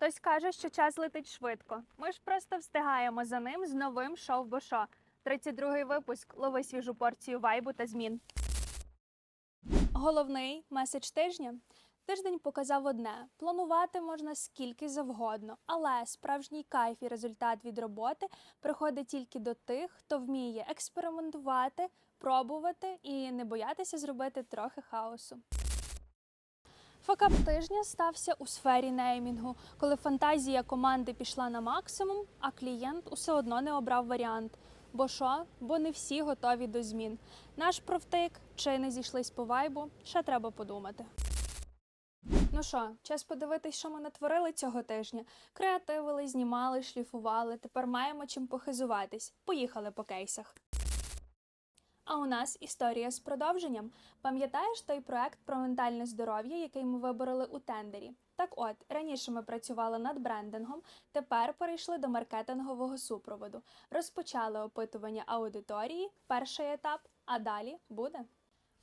Хтось каже, що час летить швидко. Ми ж просто встигаємо за ним з новим шоу Бошо. 32-й випуск. Лови свіжу порцію вайбу та змін. Головний меседж тижня. Тиждень показав одне: планувати можна скільки завгодно, але справжній кайф і результат від роботи приходить тільки до тих, хто вміє експериментувати, пробувати і не боятися зробити трохи хаосу. Факап тижня стався у сфері неймінгу, коли фантазія команди пішла на максимум, а клієнт усе одно не обрав варіант. Бо що? Бо не всі готові до змін. Наш провтик чи не зійшлись по вайбу, ще треба подумати. Ну що, час подивитись, що ми натворили цього тижня. Креативили, знімали, шліфували. Тепер маємо чим похизуватись. Поїхали по кейсах. А у нас історія з продовженням. Пам'ятаєш той проект про ментальне здоров'я, який ми вибороли у тендері? Так от, раніше ми працювали над брендингом, тепер перейшли до маркетингового супроводу. Розпочали опитування аудиторії, перший етап, а далі буде.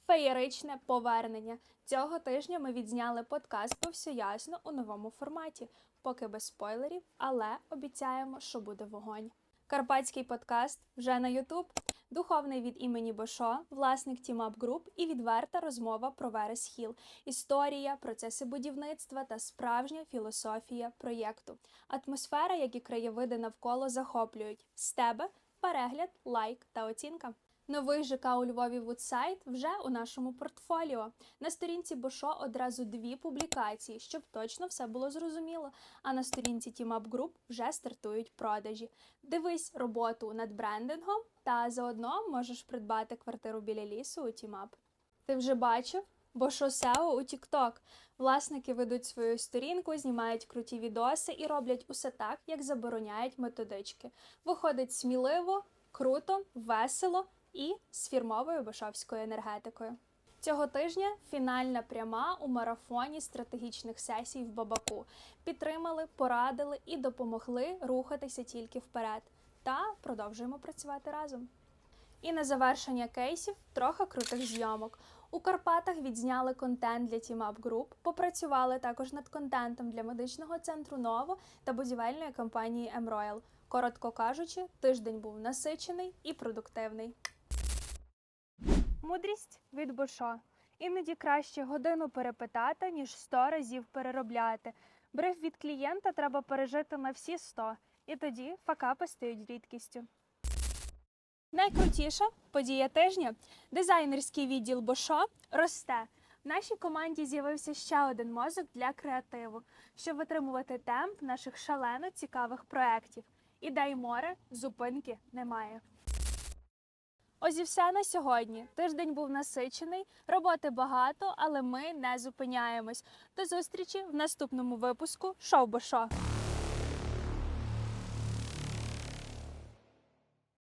Феєричне повернення. Цього тижня ми відзняли подкаст «Бо все ясно у новому форматі. Поки без спойлерів, але обіцяємо, що буде вогонь. Карпатський подкаст вже на Ютуб. Духовний від імені Бошо, власник Тімап Груп і відверта розмова про Верес Хіл, історія, процеси будівництва та справжня філософія проєкту. Атмосфера, як і краєвиди навколо захоплюють. З тебе перегляд, лайк та оцінка. Новий ЖК у Львові Вудсайд вже у нашому портфоліо. На сторінці Бошо одразу дві публікації, щоб точно все було зрозуміло. А на сторінці Тімап Груп вже стартують продажі. Дивись роботу над брендингом, та заодно можеш придбати квартиру біля лісу у Тімап. Ти вже бачив? Бошо SEO у TikTok. Власники ведуть свою сторінку, знімають круті відоси і роблять усе так, як забороняють методички. Виходить сміливо, круто, весело і з фірмовою бошовською енергетикою. Цього тижня фінальна пряма у марафоні стратегічних сесій в Бабаку. Підтримали, порадили і допомогли рухатися тільки вперед. Та продовжуємо працювати разом. І на завершення кейсів трохи крутих зйомок. У Карпатах відзняли контент для Team Up Group, попрацювали також над контентом для медичного центру Ново та будівельної компанії Емроял. Коротко кажучи, тиждень був насичений і продуктивний. Мудрість від Бошо. Іноді краще годину перепитати, ніж сто разів переробляти. Бриф від клієнта треба пережити на всі сто, і тоді факапи стають рідкістю. Найкрутіша подія тижня дизайнерський відділ Бошо росте. В нашій команді з'явився ще один мозок для креативу, щоб витримувати темп наших шалено цікавих проєктів. Ідей море, зупинки немає. Ось і все на сьогодні. Тиждень був насичений, роботи багато, але ми не зупиняємось. До зустрічі в наступному випуску Шоу Бошо.